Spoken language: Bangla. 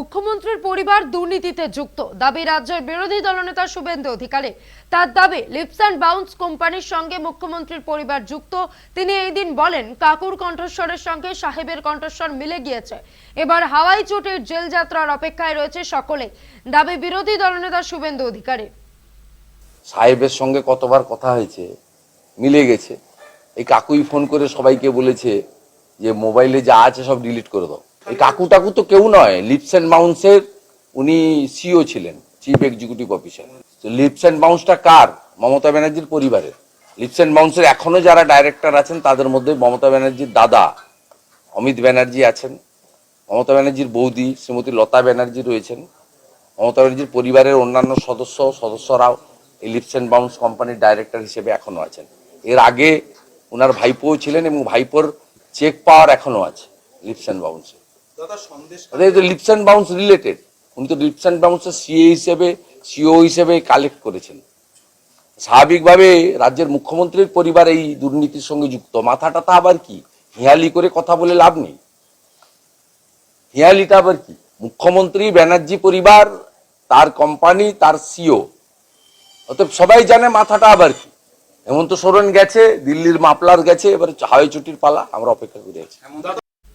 মুখ্যমন্ত্রীর পরিবার দুর্নীতিতে যুক্ত। দাবি রাজ্যের বিরোধী দলনেতা শুভেন্দু অধিকারী। তার দাবি, লিপস অ্যান্ড বাউন্স কোম্পানির সঙ্গে মুখ্যমন্ত্রীর পরিবার যুক্ত। তিনি এই দিন বলেন, কাকুর কণ্ঠস্বরের সঙ্গে সাহেবের কণ্ঠস্বর মিলে গিয়েছে। এবার হাওয়াই চোটের জেল যাত্রার অপেক্ষায় রয়েছে সকলে। দাবি বিরোধী দলনেতা শুভেন্দু অধিকারী। সাহেবের সঙ্গে কতবার কথা হয়েছে, মিলে গেছে। এই কাকুই ফোন করে সবাইকে বলেছে যে, মোবাইলে যা আছে সব ডিলিট করে দাও। এই কাকু টাকু তো কেউ নয়, লিপস অ্যান্ড বাউন্সের উনি সিও ছিলেন chief executive officer Leaps and বাউন্সটা কার? মমতা ব্যানার্জির পরিবারের। লিপস অ্যান্ড বাউন্সের এখনও যারা ডাইরেক্টর আছেন, তাদের মধ্যে মমতা ব্যানার্জির দাদা অমিত ব্যানার্জি আছেন, মমতা ব্যানার্জির বৌদি শ্রীমতী লতা ব্যানার্জি রয়েছেন, মমতা ব্যানার্জির পরিবারের অন্যান্য সদস্য, সদস্যরাও এই লিপস অ্যান্ড বাউন্স কোম্পানির ডাইরেক্টর হিসেবে এখনও আছেন। এর আগে ওনার ভাইপোও ছিলেন এবং ভাইপোর চেক পাওয়ার এখনও আছে Leaps and বাউন্সে। Leaps and Bounce related. উনি তো লিপস অ্যান্ড বাউন্সের সিএ হিসেবে সিও হিসেবে কালেক্ট করেছেন। স্বাভাবিকভাবে রাজ্যের মুখ্যমন্ত্রীর পরিবার এই দুর্নীতির সঙ্গে যুক্ত। মাথাটা তা আবার কি? হিয়ালি করে কথা বলে লাভ নেই। হিয়ালিটা আবার কি? মুখ্যমন্ত্রী ব্যানার্জি পরিবার তার কোম্পানি তার সিও অতএব সবাই জানে মাথাটা আবার কি। হেমন্ত সোরেন গেছে দিল্লির মাপলার গেছে এবারে হাওয়াই চুটির পালা আমরা অপেক্ষা করে আছি।